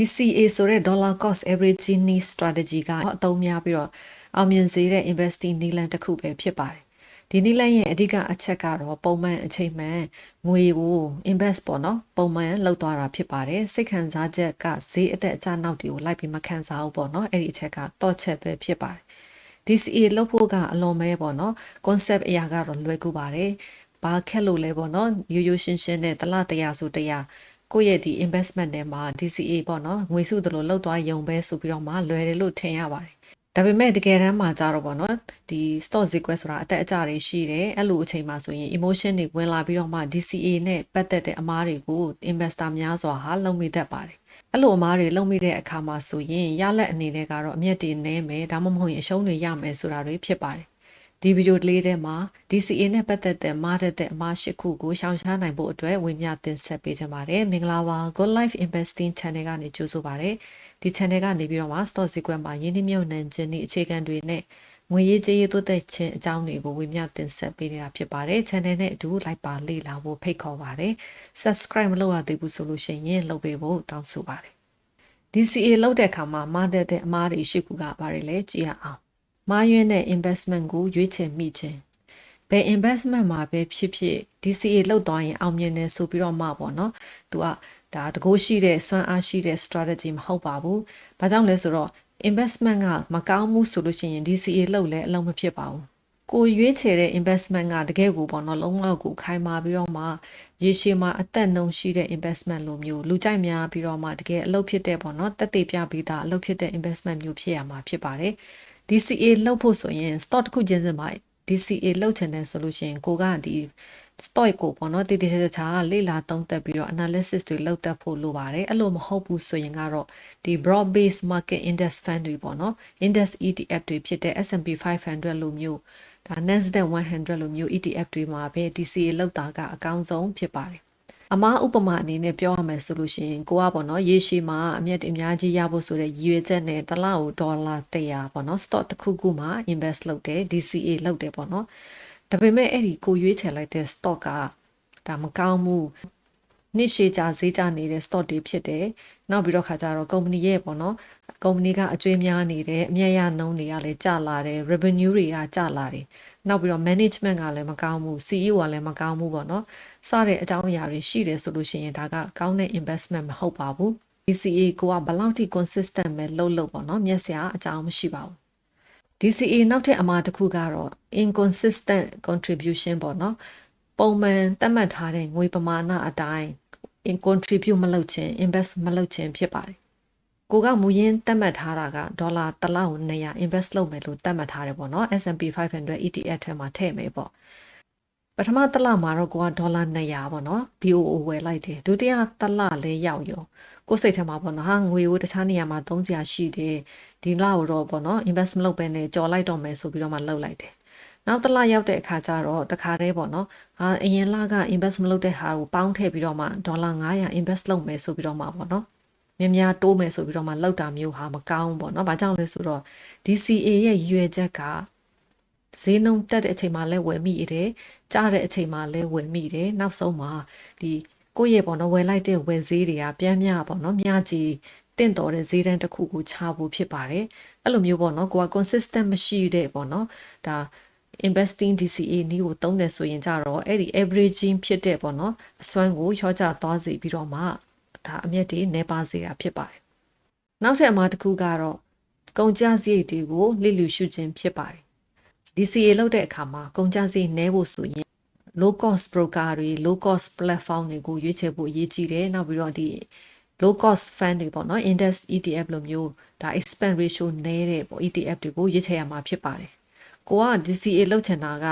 DCA ဆိုတဲ့ dollar cost averaging knee strategy ကအသုံးများပြီးတော့အောင်မြင်စေတဲ့ investing နည်းလမ်းတစ်ခုပဲဖြစ်ပါတယ်ဒီနည်းလမ်းရဲ့အဓိကအချက်ကတော့ပုံမှန်အချိန်မှန်ငွေကို invest ပေါ့နော်ပုံမှန်လောက်သွားတာဖြစ်ပါတယ်စိတ်ခံစားချက်ကဈေးအသက်အကျနောက်တွေကိုလိုက်ပြီးမခံစားဘူးပေါ့နော်အဲ့ဒီအချက်ကတော့ချက်ပဲဖြစ်ပါတယ် DCA လောက်ဖို့ကအလွန်ပဲပေါ့နော် concept အရာကတော့လွယ်ကူပါတယ်ဘာခက်လို့လဲပေါ့နော်ရိုးရိုးရှင်းရှင်းနဲ့တလားတရားဆိုတရား ကိုယ့်ရဲ့ဒီ investment ထဲမှာ DCA ပေါ့နော်ငွေစုသလိုလောက်သွားယုံပဲဆိုပြီးတော့မှလွယ်တယ်လို့ထင်ရပါတယ်ဒါပေမဲ့တကယ်တမ်းမှာကြတော့ပေါ့နော်ဒီ stock ဈေးကွက်ဆိုတာအသက်အကျတွေရှိတယ်အဲ့လိုအချိန်မှာဆိုရင် emotion တွေဝင်လာပြီးတော့မှ DCA နဲ့ပတ်သက်တဲ့အမားတွေကို investor များစွာဟာလုံမိတတ်ပါတယ်အဲ့လိုအမားတွေလုံမိတဲ့အခါမှာဆိုရင်ရလက်အနေနဲ့ကတော့အမျက်တွေနည်းမယ်ဒါမှမဟုတ်ရင်အရှုံးတွေရမယ်ဆိုတာတွေဖြစ်ပါတယ် ဒီဗီဒီယိုလေးထဲမှာ DCA နဲ့ပတ်သက်တဲ့မားတဲ့အမား၈ခုကိုရှောင်ရှားနိုင်ဖို့အတွက်ဝင်မြတင်ဆက်ပေးကြပါတယ်မင်္ဂလာပါ Good Life Investing Channel ကနေကြိုဆိုပါရစေဒီ channel ကနေပြီးတော့မှ stock ဈေးကွက်မှာယင်းနှမြုပ်နှံခြင်းဤအခြေခံတွေနဲ့ငွေရေးကြေးရေးသွတ်သက်ခြင်းအကြောင်းတွေကိုဝင်မြတင်ဆက်ပေးနေတာဖြစ်ပါတယ် channel နဲ့အတူလိုက်ပါလေ့လာဖို့ဖိတ်ခေါ်ပါတယ် subscribe မလုပ်ရသေးဘူးဆိုလို့ရှိရင်လုပ်ပေးဖို့တောင်းဆိုပါတယ် DCA လောက်တဲ့အခါမှာမားတဲ့အမားတွေရှိခုကပါတယ်လေကြည့်ရအောင် မားရွေးတဲ့ investment ကိုရွေးချယ်မိခြင်းဘယ် investment မှာပဲဖြစ်ဖြစ် DCA လောက်သွားရင်အောင်မြင်တယ်ဆိုပြီးတော့မှပေါ့နော်သူကဒါတကိုးရှိတဲ့စွမ်းအားရှိတဲ့ strategy မဟုတ်ပါဘူး။ဘာကြောင့်လဲဆိုတော့ investment ကမကောင်းမှုဆိုလို့ရှိရင် DCA လောက်လည်းအလုံးမဖြစ်ပါဘူး။ ကိုရွေးချယ်တဲ့ investment ကတကယ်ကိုပေါ့နော်လုံးဝကိုခိုင်မာပြီးတော့မှရေရှည်မှာအသက်နှုံရှိတဲ့ investment လိုမျိုးလူကြိုက်များပြီးတော့မှတကယ်အလုပ်ဖြစ်တဲ့ပေါ့နော်တက်သေးပြပြီးသားအလုပ်ဖြစ်တဲ့ investment မျိုးဖြစ်ရမှာဖြစ်ပါတယ်။ DCA လောက်ဖို့ဆိုရင် stock တစ်ခုချင်းစမှာ DCA လောက်ချင်တယ်ဆိုလို့ရှိရင်ကိုကဒီ stock ကိုပေါ့နော်တည်တည်ချာချာလေ့လာသုံးသပ်ပြီးတော့ analysis တွေလုပ်တတ်ဖို့လိုပါတယ်အဲ့လိုမဟုတ်ဘူးဆိုရင်ကတော့ဒီ broad based market index fund တွေပေါ့နော် index ETF တွေဖြစ်တဲ့ S&P 500လိုမျိုးဒါ Nasdaq 100လိုမျိုး ETF တွေမှာပဲ DCA လောက်တာကအကောင်းဆုံးဖြစ်ပါတယ် အမားဥပမာအနေနဲ့ပြောရမယ်ဆိုလို့ရှိရင်ကိုကပေါ့နော်ရေရှည်မှာအမြတ်အများကြီးရဖို့ဆိုတဲ့ရည်ရွယ်ချက်နဲ့တစ်လကိုဒေါ်လာ100ပေါ့နော် stock တစ်ခုခုမှာ invest လုပ်တယ် DCA လုပ်တယ်ပေါ့နော်ဒါပေမဲ့အဲ့ဒီကိုရွေးချယ်လိုက်တဲ့ stock ကဒါမကောင်းဘူးနှစ်ရှည်ကြာဈေးကျနေတဲ့ stock တွေဖြစ်တယ်နောက်ပြီးတော့ခါကြတော့ company ရဲ့ပေါ့နော် company ကအကျွေးများနေတယ်အမြတ်ရနှုန်းတွေကလည်းကျလာတယ် revenue တွေကကျလာတယ် နောက်ပြီးတော့ management ကလည်းမကောင်းဘူး CEO ကလည်းမကောင်းဘူးပေါ့နော်စတဲ့အကြောင်းအရာတွေရှိတယ်ဆိုလို့ရှိရင်ဒါကကောင်းတဲ့ investment မဟုတ်ပါဘူး DCA ကိုကဘယ်လောက်ထိ consistent ပဲလုပ်လို့ပေါ့နော်မျက်စရာအကြောင်းမရှိပါဘူး DCA နောက်ထပ်အမှားတစ်ခုကတော့ inconsistent contribution ပေါ့နော်ပုံမှန်သတ်မှတ်ထားတဲ့ငွေပမာဏအတိုင်း in contribute မလုပ်ခြင်း invest မလုပ်ခြင်းဖြစ်ပါတယ် ကိုကမူရင်းသတ်မှတ်ထားတာကဒေါ်လာတစ်လောက်200 invest လုပ်မယ်လို့သတ်မှတ်ထားတယ်ပေါ့နော် S&P 500 ETF ထဲမှာထည့်မယ်ပေါ့ပထမတစ်လမှာတော့ကိုကဒေါ်လာ200ပေါ့နော် BOO ဝယ်လိုက်တယ်ဒုတိယတစ်လလည်းရောက်ရောကိုယ်စိတ်ထဲမှာပေါ့နော်ဟာငွေကိုတခြားနေရာမှာသုံးစရာရှိတယ်ဒီလကိုတော့ပေါ့နော် invest မလုပ်ဘဲနဲ့ကြော်လိုက်တော့မယ်ဆိုပြီးတော့မှလုပ်လိုက်တယ်နောက်တစ်လရောက်တဲ့အခါကျတော့တခါတည်းပေါ့နော်ဟာအရင်လက invest မလုပ်တဲ့ဟာကိုပေါင်းထည့်ပြီးတော့မှဒေါ်လာ900 invest လုပ်မယ်ဆိုပြီးတော့မှပေါ့နော် များများတိုးမယ်ဆိုပြီးတော့မှလောက်တာမျိုးဟာမကောင်းပေါ့နော်။ဘာကြောင့်လဲဆိုတော့ DCA ရဲ့ရွယ်ချက်ကဈေးနှုန်းတက်တဲ့အချိန်မှာလည်းဝယ်မိတယ်။ကျတဲ့အချိန်မှာလည်းဝယ်မိတယ်။နောက်ဆုံးမှာဒီကိုယ့်ရဲ့ပေါ့နော်ဝယ်လိုက်တဲ့ဝယ်ဈေးတွေကပြန်မြပေါ့နော်။မြကြီးတင့်တော်တဲ့ဈေးတန်းတစ်ခုကိုချဖို့ဖြစ်ပါတယ်။အဲ့လိုမျိုးပေါ့နော်။ကိုက consistent မရှိတဲ့ပေါ့နော်။ဒါ investing DCA နည်းကိုသုံးတယ်ဆိုရင်ကြတော့အဲ့ဒီ averaging ဖြစ်တဲ့ပေါ့နော်အစွမ်းကိုလျှော့ချသွားစေပြီးတော့မှ ဒါအမျက်တွေနေပါစေတာဖြစ်ပါတယ်။နောက်ထပ်အမှားတစ်ခုကတော့ကုန်ကျစရိတ်တွေကိုလိလူရှုခြင်းဖြစ်ပါတယ်။ DCA လုပ်တဲ့အခါမှာကုန်ကျစရိတ်နည်းဖို့ဆိုရင် low cost broker တွေ low cost platform တွေကိုရွေးချယ်ဖို့အရေးကြီးတယ်။နောက်ပြီးတော့ဒီ low cost fund တွေပေါ့နော် index ETF လိုမျိုးဒါ expense ratio နည်းတဲ့ပေါ့ ETF တွေကိုရွေးချယ်ရမှာဖြစ်ပါတယ်။ကိုက DCA လုပ်ချင်တာက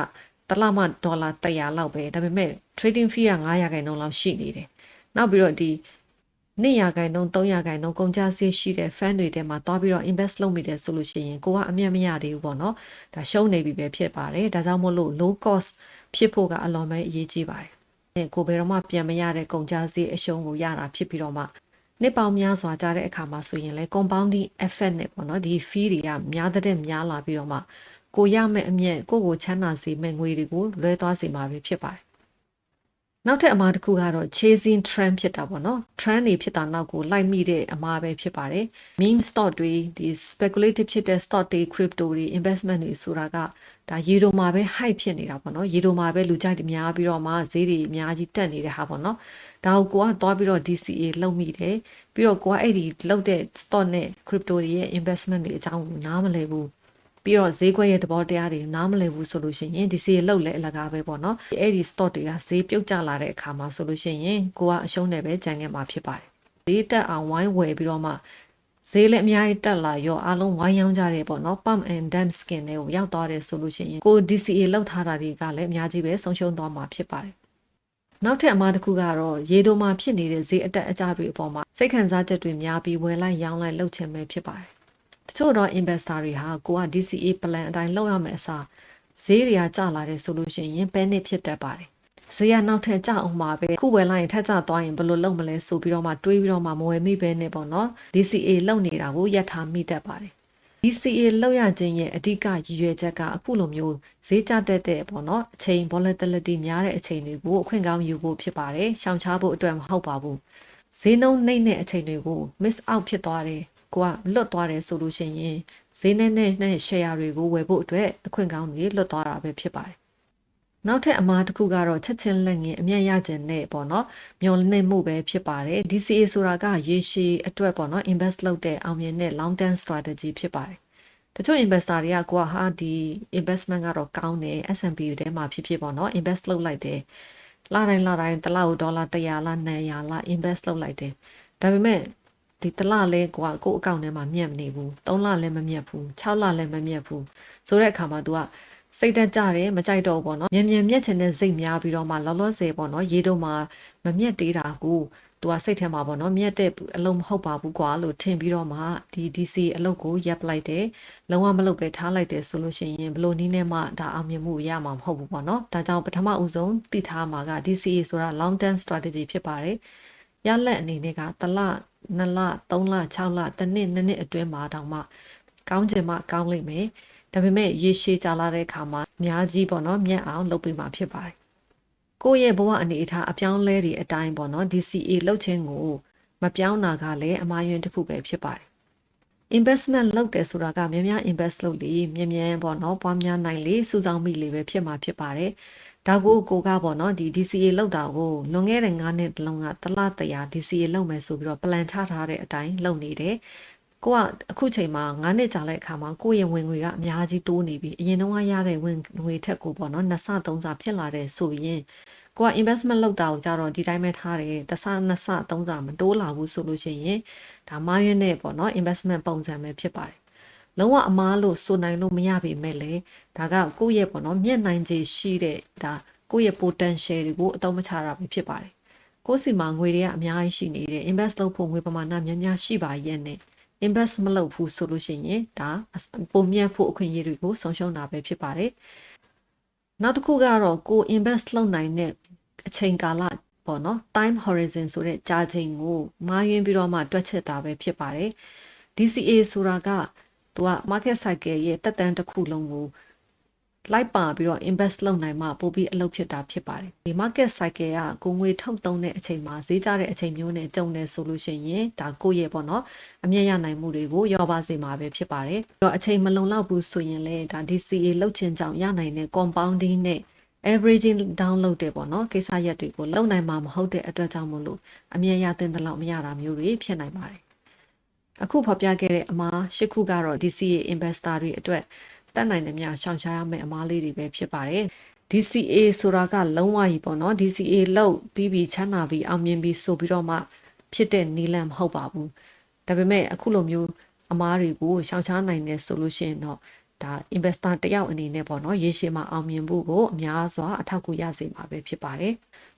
တစ်လမှဒေါ်လာ100လောက်ပဲဒါပေမဲ့ trading fee က900ခိုင်နှုန်းလောက်ရှိနေတယ်။နောက်ပြီးတော့ဒီ 2ရာခိုင်နှုန်း3ရာခိုင်နှုန်းကုန်ကျစရိတ်ရှိတဲ့ fund တွေထဲမှာသွားပြီးတော့ invest လုပ်မိတယ်ဆိုလို့ရှိရင်ကိုကအမြတ်မရသေးဘူးပေါ့နော်ဒါရှုံးနေပြီပဲဖြစ်ပါတယ်ဒါကြောင့်မို့လို့ low cost ဖြစ်ဖို့ကအလွန်ပဲအရေးကြီးပါတယ်အဲကိုဘယ်တော့မှပြန်မရတဲ့ကုန်ကျစရိတ်အရှုံးကိုရတာဖြစ်ပြီးတော့မှနှစ်ပေါင်းများစွာကြာတဲ့အခါမှာဆိုရင်လေ compounding effect နဲ့ပေါ့နော်ဒီ fee တွေကများတဲ့များလာပြီးတော့မှကိုရမယ့်အမြတ်ကိုကိုချမ်းသာစေမယ့်ငွေတွေကိုလွဲသွားစေမှာပဲဖြစ်ပါတယ် နောက်ထပ်အမှားတစ်ခုကတော့ chasing trend ဖြစ်တာပေါ့နော် trend တွေဖြစ်တာနောက်ကိုလိုက်မိတဲ့အမှားပဲဖြစ်ပါတယ် meme stock တွေဒီ speculative ဖြစ်တဲ့ stock တွေ crypto တွေ investment တွေဆိုတာကဒါရေတိုမှာပဲ hype ဖြစ်နေတာပေါ့နော်ရေတိုမှာပဲလူကြိုက်တွေများပြီးတော့မှဈေးတွေအများကြီးတက်နေတဲ့ဟာပေါ့နော်ဒါကိုကိုကသွားပြီးတော့ DCA လောက်မိတယ်ပြီးတော့ကိုကအဲ့ဒီလောက်တဲ့ stock နဲ့ crypto တွေရဲ့ investment တွေအကြောင်းကိုနားမလည်ဘူး ပြီးတော့ဈေးကွက်ရဲ့သဘောတရားတွေနားမလည်ဘူးဆိုလို့ရှိရင်ဒီစီလောက်လဲအလကားပဲပေါ့နော်အဲ့ဒီ stock တွေကဈေးပြုတ်ကျလာတဲ့အခါမှာဆိုလို့ရှိရင်ကိုကအရှုံးနဲ့ပဲကြံခဲ့မှာဖြစ်ပါတယ်ဈေးတက်အောင်ဝိုင်းဝယ်ပြီးတော့မှဈေးလည်းအများကြီးတက်လာရောအားလုံးဝိုင်းရောင်းကြတယ်ပေါ့နော် pump and dump skin တွေကိုရောက်သွားတယ်ဆိုလို့ရှိရင်ကို DCA လောက်ထားတာတွေကလည်းအများကြီးပဲဆုံးရှုံးသွားမှာဖြစ်ပါတယ်နောက်ထပ်အမှားတစ်ခုကတော့ရေတိုမှာဖြစ်နေတဲ့ဈေးအတက်အကျတွေအပေါ်မှာစိတ်ခံစားချက်တွေများပြီးဝယ်လိုက်ရောင်းလိုက်လုပ်ချင်ပဲဖြစ်ပါတယ် တချို့တော့ investor တွေဟာကိုက DCA plan အတိုင်းလုပ်ရမယ်အစားဈေးတွေကကျလာတယ်ဆိုလို့ရှိရင် panic ဖြစ်တတ်ပါတယ်ဈေးကနောက်ထပ်ကျအောင်မှာပဲခုဝယ်လိုက်ရင်ထက်ကျသွားရင်ဘယ်လိုလုပ်မလဲဆိုပြီးတော့မှတွေးပြီးတော့မှမဝယ်မိပဲနဲ့ပေါ့နော် DCA လုပ်နေတာကိုရပ်ထားမိတတ်ပါတယ် DCA လောက်ရခြင်းရဲ့အဓိကရည်ရွယ်ချက်ကအခုလိုမျိုးဈေးကျတတ်တဲ့ပေါ့နော်အချိန် volatility များတဲ့အချိန်တွေကိုအခွင့်ကောင်းယူဖို့ဖြစ်ပါတယ်။ရှောင်ရှားဖို့အတွက်မဟုတ်ပါဘူး။ဈေးနှုန်းနှိမ့်တဲ့အချိန်တွေကို miss out ဖြစ်သွားတယ်။ ကိုကလွတ်သွားတယ်ဆိုလို့ရှိရင်ဈေးနဲ့နဲ့နဲ့ share တွေကိုဝယ်ဖို့အတွက်အခွင့်ကောင်းတွေလွတ်သွားတာပဲဖြစ်ပါတယ်။နောက်ထပ်အမှားတစ်ခုကတော့ချက်ချင်းလက်ငင်းအမျက်ရခြင်းနဲ့ပေါ့နော်မျောလင့်မှုပဲဖြစ်ပါတယ် DCA ဆိုတာကရေရှည်အတွက်ပေါ့နော် invest လုပ်တဲ့အောင်မြင်တဲ့ long term strategy ဖြစ်ပါတယ်တချို့ investor တွေကကိုကဟာဒီ investment ကတော့ကောင်းတယ် S&P ထဲမှာဖြစ်ဖြစ်ပေါ့နော် invest လုပ်လိုက်တယ်လာတိုင်းလာတိုင်းတစ်လောက်ဒေါ်လာ100လား200လား invest လုပ်လိုက်တယ်ဒါပေမဲ့ ဒီတစ်လလဲကိုကကိုအကောင့်ထဲမှာမြတ်မနေဘူး3လလည်းမမြတ်ဘူး6လလည်းမမြတ်ဘူးဆိုတဲ့အခါမှာ तू ကစိတ်တက်ကြတယ်မကြိုက်တော့ဘူးပေါ့နော်မြန်မြန်မြက်ချင်တဲ့စိတ်များပြီးတော့မှလောလောဆယ်ပေါ့နော်ရေတော့မှမမြက်သေးတာကိုသူကစိတ်ထဲမှာပေါ့နော်မြက်တဲ့အလုံးမဟုတ်ပါဘူးကွာလို့ထင်ပြီးတော့မှဒီ DC အလုပ်ကိုရပ်လိုက်တယ်လုံးဝမလုပ်ပဲထားလိုက်တယ်ဆိုလို့ရှိရင်ဘလို့နီးနဲ့မှဒါအောင်မြင်မှုရမှာမဟုတ်ဘူးပေါ့နော်ဒါကြောင့်ပထမဦးဆုံးသိထားမှာက DC ဆိုတာ long term strategy ဖြစ်ပါတယ်ရလက်အနေနဲ့ကတစ်လ နှစ်လသုံးလ6လတစ်နှစ်နှစ်နှစ်အတွင်းမှာတောင်မှကောင်းချင်မှကောင်းလိမ့်မယ်ဒါပေမဲ့ရေရှည်ကြာလာတဲ့အခါမှာအများကြီးပေါ့နော်မြတ်အောင်လုပ်ပေးမှာဖြစ်ပါတယ်ကိုယ့်ရဲ့ဘဝအနေအထားအပြောင်းလဲတွေအတိုင်းပေါ့နော် DCA လုပ်ခြင်းကိုမပြောင်းတာကလည်းအမှားယွင်းတစ်ခုပဲဖြစ်ပါတယ် investment လုပ်တယ်ဆိုတာကများများ invest လုပ်လေမြင်မြန်ပေါ့နော်ပွားများနိုင်လေစုဆောင်မိလေပဲဖြစ်မှာဖြစ်ပါတယ် ဒါကိုကိုကပေါ့နော်ဒီ DCA လောက်တာကိုလွန်ခဲ့တဲ့9နှစ်တလုံးကတလတရာ DCA လောက်မယ်ဆိုပြီးတော့ plan ချထားတဲ့အတိုင်းလုပ်နေတယ်ကိုကအခုချိန်မှာ9နှစ်ကြာတဲ့အခါမှာကိုယ့်ရဲ့ဝင်ငွေကအများကြီးတိုးနေပြီအရင်တုန်းကရတဲ့ဝင်ငွေထက်ကိုပေါ့နော်နှစ်ဆသုံးဆဖြစ်လာတဲ့ဆိုရင်ကိုက investment လုပ်တာကိုကြတော့ဒီတိုင်းပဲထားတယ်တစ်ဆနှစ်ဆသုံးဆမတိုးလာဘူးဆိုလို့ရှိရင်ဒါမားရွနဲ့ပေါ့နော် investment ပုံစံပဲဖြစ်ပါတယ် လုံးဝအမားလို့ဆိုနိုင်လို့မရပေမဲ့လေဒါကကိုယ့်ရဲ့ပေါ့နော်မြင့်နိုင်ခြေရှိတဲ့ဒါကိုယ့်ရဲ့ potential တွေကိုအသုံးမချတာပဲဖြစ်ပါတယ်ကိုယ့်စီမှာငွေတွေကအများကြီးရှိနေတယ် invest လုပ်ဖို့ငွေပမာဏများများရှိပါရဲ့နဲ့ invest မလုပ်ဘူးဆိုလို့ရှိရင်ဒါပုံမြတ်ဖို့အခွင့်အရေးတွေကိုဆုံးရှုံးတာပဲဖြစ်ပါတယ်နောက်တစ်ခုကတော့ကို invest လုပ်နိုင်တဲ့အချိန်ကာလပေါ့နော် time horizon ဆိုတဲ့ကြာချိန်ကိုမားယွင်းပြီးတော့မှတွက်ချက်တာပဲဖြစ်ပါတယ် DCA ဆိုတာက သူက market cycle ရဲ့တက်တန်းတစ်ခုလုံးကိုလိုက်ပါပြီးတော့ invest လုပ်နိုင်မှပိုပြီးအလုပ်ဖြစ်တာဖြစ်ပါတယ်ဒီ market cycle ကကိုငွေထုတ်သုံးတဲ့အချိန်မှာဈေးကျတဲ့အချိန်မျိုးနဲ့ကြုံနေဆိုလို့ရှိရင်ဒါကိုယ့်ရဲ့ပေါ့နော်အမြတ်ရနိုင်မှုတွေကိုရောပါစေမှာပဲဖြစ်ပါတယ်အဲ့တော့အချိန်မလုံလောက်ဘူးဆိုရင်လည်းဒါ DCA လုပ်ချင်ကြောင်ရနိုင်တဲ့ compounding နဲ့ averaging down လုပ်တဲ့ပေါ့နော်ကိစ္စရက်တွေကိုလုံနိုင်မှာမဟုတ်တဲ့အတွက်ကြောင့်မို့လို့အမြတ်ရတဲ့လောက်မရတာမျိုးတွေဖြစ်နိုင်ပါတယ် အခုဖော်ပြခဲ့တဲ့အမှား၈ခုကတော့ DCA investor တွေအတွက်တတ်နိုင်တဲ့များရှောင်ရှားရမယ့်အမားလေးတွေပဲဖြစ်ပါတယ် DCA ဆိုတာကလုံးဝကြီးပေါ့နော် DCA လောက်ပြီးပြီးချမ်းသာပြီးအောင်မြင်ပြီးဆိုပြီးတော့မှဖြစ်တဲ့နီလန်မဟုတ်ပါဘူးဒါပေမဲ့အခုလိုမျိုးအမားတွေကိုရှောင်ရှားနိုင်တယ်ဆိုလို့ရှိရင်တော့ဒါ investor တယောက်အနေနဲ့ပေါ့နော်ရေရှည်မှာအောင်မြင်ဖို့ကိုအများစွာအထောက်အကူရစေမှာပဲဖြစ်ပါတယ်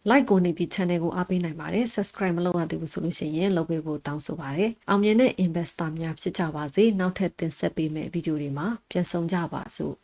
like ကိုနေပြီး channel ကိုအားပေးနိုင်ပါတယ် subscribe မလုပ်ရသေးဘူးဆိုလို့ရှိရင်လုပ်ပေးဖို့တောင်းဆိုပါတယ်အောင်မြင်တဲ့ investor များဖြစ်ကြပါစေနောက်ထပ်တင်ဆက်ပေးမယ့်ဗီဒီယိုတွေမှာပြန်ဆောင်ကြပါစို့